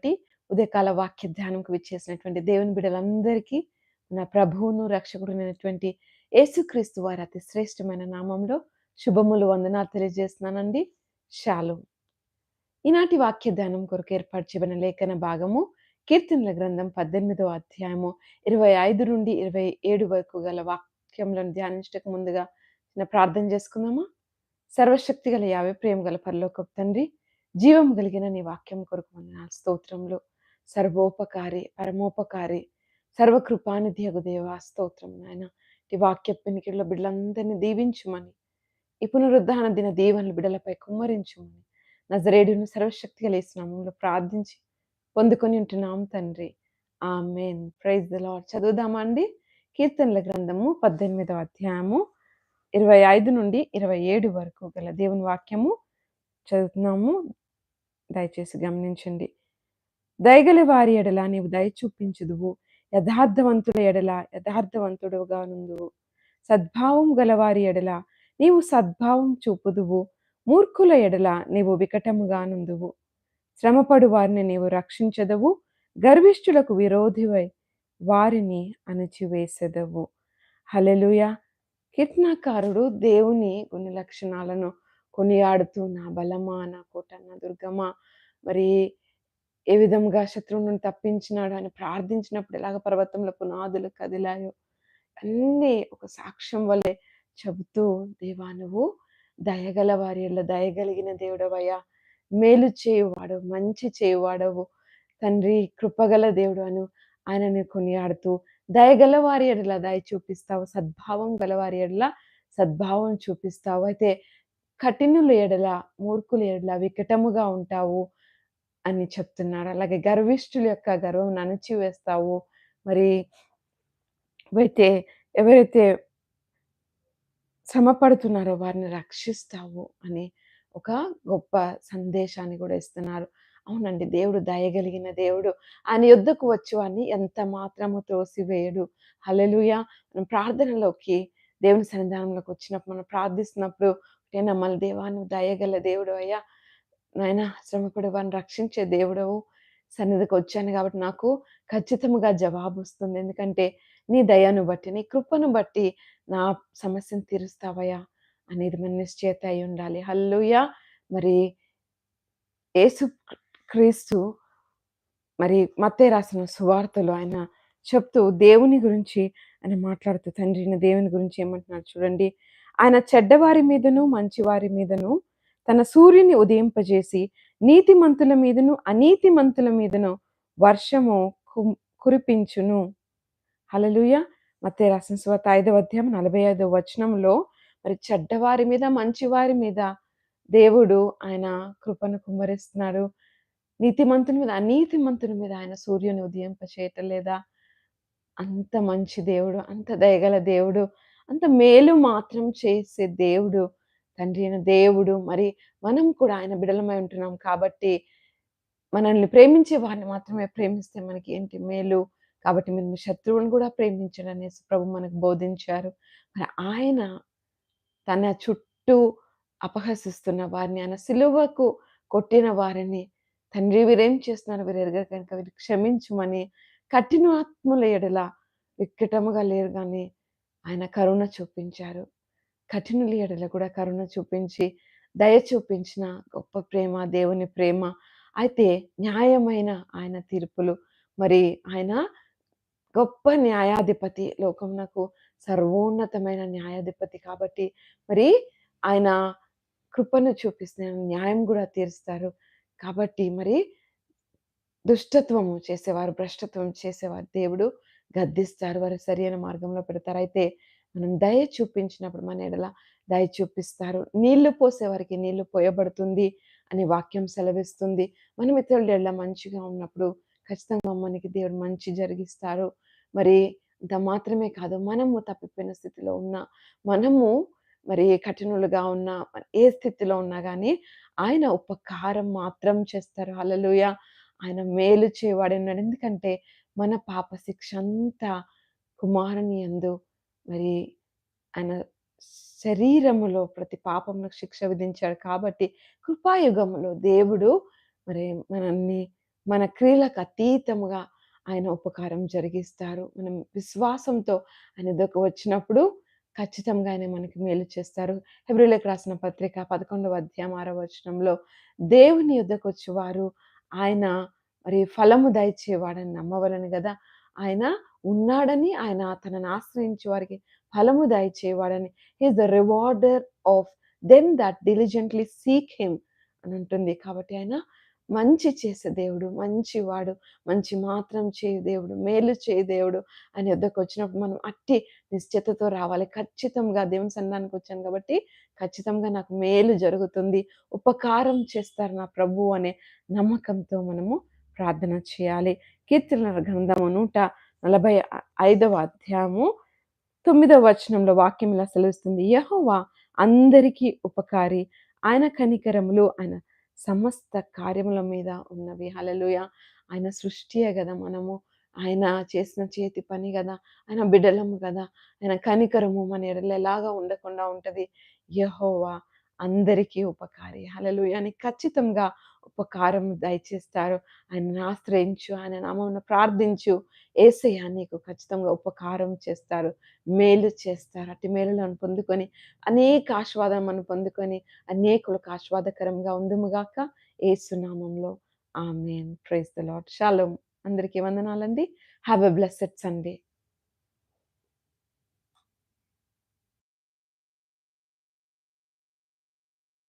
బట్టి ఉదయకాల వాక్య ధ్యానంకు విచ్చేసినటువంటి దేవుని బిడ్డలందరికీ నా ప్రభువును రక్షకుడునైనటువంటి యేసుక్రీస్తు వారి అతి శ్రేష్టమైన నామంలో శుభములు వందనాలు తెలియజేస్తున్నానండి. షాలు. ఈనాటి వాక్య ధ్యానం కొరకు ఏర్పాటు చేయబడిన లేఖన భాగము కీర్తనల గ్రంథం పద్దెనిమిదవ అధ్యాయము ఇరవై ఐదు నుండి ఇరవై ఏడు వరకు గల వాక్యములను ధ్యానించటకు ముందుగా చిన్న ప్రార్థన చేసుకుందామా? సర్వశక్తి గల యావే ప్రేమ గల పరలోకపు తండ్రి జీవం కలిగిన నీ వాక్యం కొరకు వందనాలు. స్తోత్రములు. సర్వోపకారి పరమోపకారి సర్వకృపానిధి అగుదేవా స్తోత్రం నాయన. ఈ వాక్య పెనికిడిలో బిడ్డలందరినీ దీవించుమని. ఈ పునరుద్ధాన దిన దీవెనలు బిడ్డలపై కుమ్మరించుమని. నజరేడును సర్వశక్తి కలిసినామంలో ప్రార్థించి పొందుకొని ఉంటున్నాం తండ్రి. Amen praise the Lord చదువుదామా అండి? కీర్తనల గ్రంథము పద్దెనిమిదవ అధ్యాయము ఇరవై ఐదు నుండి ఇరవై ఏడు వరకు గల దేవుని వాక్యము చదువుతున్నాము. దయచేసి గమనించండి. దయగల వారి ఎడల నీవు దయ చూపించుదువు. యథార్థవంతుల ఎడల యథార్థవంతుడుగా నుందువు సద్భావం గలవారి ఎడల నీవు సద్భావం చూపుదువు. మూర్ఖుల ఎడల నీవు వికటముగా నుందువు శ్రమపడు వారిని నీవు రక్షించదవు. గర్విష్ఠులకు విరోధివై వారిని అణచివేసెదవు. హలలుయ కీర్తనాకారుడు దేవుని గుణ లక్షణాలను కొనియాడుతూ నా బలమా నా కోట నా దుర్గమా మరి ఏ విధంగా శత్రువును తప్పించినాడు? అని ప్రార్థించినప్పుడు ఎలాగ పర్వతంలో పునాదులు కదిలాయో అన్నీ ఒక సాక్ష్యం వల్లే చెబుతూ దేవా నువ్వు దయగల వారి దయగలిగిన దేవుడవయ్యా. మేలు చేయువాడు మంచి చేయువాడవు. తండ్రి కృపగల దేవుడు అను ఆయనని కొనియాడుతూ దయగల వారి ఎడలా దయ చూపిస్తావు సద్భావం గలవారి ఎడలా సద్భావం చూపిస్తావు. అయితే కఠినులు ఎడల మూర్ఖులు ఎడల వికటముగా ఉంటావు అని చెప్తున్నాడు. అలాగే గర్విష్ఠుల యొక్క గర్వం అణచివేస్తావు మరి అయితే ఎవరైతే శ్రమపడుతున్నారో వారిని రక్షిస్తావు అని ఒక గొప్ప సందేశాన్ని కూడా ఇస్తున్నారు. అవునండి దేవుడు దయగలిగిన దేవుడు. ఆయన యుద్ధకు వచ్చి వాడిని ఎంత మాత్రము త్రోసివేయడు. హలలుయ మనం ప్రార్థనలోకి దేవుని సన్నిధానంలోకి వచ్చినప్పుడు మనం ప్రార్థిస్తున్నప్పుడు మళ్ళీ దేవా నువ్వు దయగల దేవుడు అయ్యా. నాయన శ్రమపడి వారిని రక్షించే దేవుడవు. సన్నిధికి వచ్చాను కాబట్టి నాకు ఖచ్చితంగా జవాబు వస్తుంది ఎందుకంటే నీ దయను బట్టి నీ కృపను బట్టి నా సమస్యను తీరుస్తావయ్యా అనేది మన నిశ్చేత అయి ఉండాలి. హల్లుయా మరి యేసు క్రీస్తు మరి మత్తే రాసిన సువార్తలు ఆయన చెప్తూ దేవుని గురించి ఆయన మాట్లాడుతూ తండ్రిని దేవుని గురించి ఏమంటున్నారు చూడండి. ఆయన చెడ్డవారి మీదను మంచివారి మీదను తన సూర్యుని ఉదయింపజేసి నీతిమంతుల మీదను అనీతిమంతుల మీదను వర్షము కురిపించును. హలలుయ మతే రాసిన స్వత ఐదవ అధ్యాయం నలభై ఐదవ వచనంలో మరి చెడ్డవారి మీద మంచివారి మీద దేవుడు ఆయన కృపను కుమ్మరిస్తున్నాడు. నీతిమంతుని మీద అనీతిమంతుని మీద ఆయన సూర్యుని ఉదయింప చేయటం లేదా అంత మంచి దేవుడు అంత దయగల దేవుడు అంత మేలు మాత్రం చేసే దేవుడు తండ్రి అయిన దేవుడు. మరి మనం కూడా ఆయన బిడలమై ఉంటున్నాం కాబట్టి మనల్ని ప్రేమించే వారిని మాత్రమే ప్రేమిస్తే మనకి ఏంటి మేలు? కాబట్టి మేము శత్రువులను కూడా ప్రేమించడం అనేసి ప్రభు మనకు బోధించారు. మరి ఆయన తన చుట్టూ అపహసిస్తున్న వారిని ఆయన సిలువకు కొట్టిన వారిని తండ్రి వీరేం చేస్తున్నారు? వీరు ఎరగరు కనుక వీరు క్షమించమని కఠినాత్ముల ఎడల విక్కటముగా లేరు కానీ ఆయన కరుణ చూపించారు. కఠినుల ఎడల కూడా కరుణ చూపించి దయ చూపించిన గొప్ప ప్రేమ దేవుని ప్రేమ. అయితే న్యాయమైన ఆయన తీర్పులు. మరి ఆయన గొప్ప న్యాయాధిపతి. లోకమునకు సర్వోన్నతమైన న్యాయాధిపతి కాబట్టి మరి ఆయన కృపను చూపిస్తున్న న్యాయం కూడా తీరుస్తారు. కాబట్టి మరి దుష్టత్వము చేసేవారు భ్రష్టత్వం చేసేవారు దేవుడు. గద్దిస్తారు. వారు సరైన మార్గంలో పెడతారు. అయితే మనం దయ చూపించినప్పుడు మన ఎడల దయ చూపిస్తారు. నీళ్ళు పోసేవారికి నీళ్ళు పోయబడుతుంది అని వాక్యం సెలవిస్తుంది. మనం ఇతరుల ఎడల మంచిగా ఉన్నప్పుడు ఖచ్చితంగా మనకి దేవుడు మంచి జరిగిస్తారు. మరి అంత మాత్రమే కాదు మనము తప్పిపోయిన స్థితిలో ఉన్న మనము మరి కఠినులుగా ఉన్న ఏ స్థితిలో ఉన్నా కానీ ఆయన ఉపకారం మాత్రం చేస్తారు. అలలుయ ఆయన మేలు చేయవాడన్నాడు ఎందుకంటే మన పాప శిక్ష అంతా కుమారుని ఎందు మరి ఆయన శరీరములో ప్రతి పాపములకు శిక్ష విధించాడు కాబట్టి కృపాయుగములో దేవుడు మరి మనల్ని మన క్రియలకు అతీతముగా ఆయన ఉపకారం జరిగిస్తారు. మనం విశ్వాసంతో ఆయన యొద్దకు వచ్చినప్పుడు ఖచ్చితంగా ఆయన మనకి మేలు చేస్తారు. హెబ్రీయులకు రాసిన పత్రిక 11వ అధ్యాయం 6వ వచనంలో దేవుని యొద్దకొచ్చువారు ఆయన మరి ఫలము దయచేవాడని నమ్మవలను కదా ఆయన ఉన్నాడని, ఆయన తనను ఆశ్రయించే వారికి ఫలము దయచేవాడని. He is the rewarder of them that diligently seek him అని ఉంటుంది. కాబట్టి ఆయన మంచి చేసే దేవుడు, మంచివాడు, మంచి మాత్రం చేయు దేవుడు, మేలు చేయు దేవుడు ఆయన వచ్చినప్పుడు మనం అట్టి నిశ్చితతో రావాలి. ఖచ్చితంగా దేవుని వచ్చాను కాబట్టి ఖచ్చితంగా నాకు మేలు జరుగుతుంది. ఉపకారం చేస్తారు నా ప్రభు అనే నమ్మకంతో మనము ప్రార్థన చేయాలి. కీర్తనల గ్రంథము 145వ అధ్యాయము తొమ్మిదవ వచనంలో వాక్యం ఇలా సెలవిస్తుంది. యహోవా అందరికీ ఉపకారి. ఆయన కనికరములు ఆయన సమస్త కార్యముల మీద ఉన్నవి. హలలుయ ఆయన సృష్టియే కదా మనము. ఆయన చేసిన చేతి పని కదా ఆయన బిడ్డలము కదా ఆయన కనికరము మన ఎడలు ఎలాగా ఉండకుండా ఉంటుంది యహోవా అందరికీ ఉపకారి. హలలు అని ఖచ్చితంగా ఉపకారం దయచేస్తారు. ఆయనను ఆశ్రయించు, ఆయన నామంను ప్రార్థించు. ఏసయ్య నీకు ఖచ్చితంగా ఉపకారం చేస్తారు. మేలు చేస్తారు. అట్టి మేలులను పొందుకొని అనేక ఆస్వాదం మనం పొందుకొని అనేకులకు ఆస్వాదకరంగా ఉందుముగాక. ఏసునామంలో నామంలో ప్రైజ్ ద లాడ్ షాలోమ్. అందరికీ వందనాలండి. Have a blessed Sunday.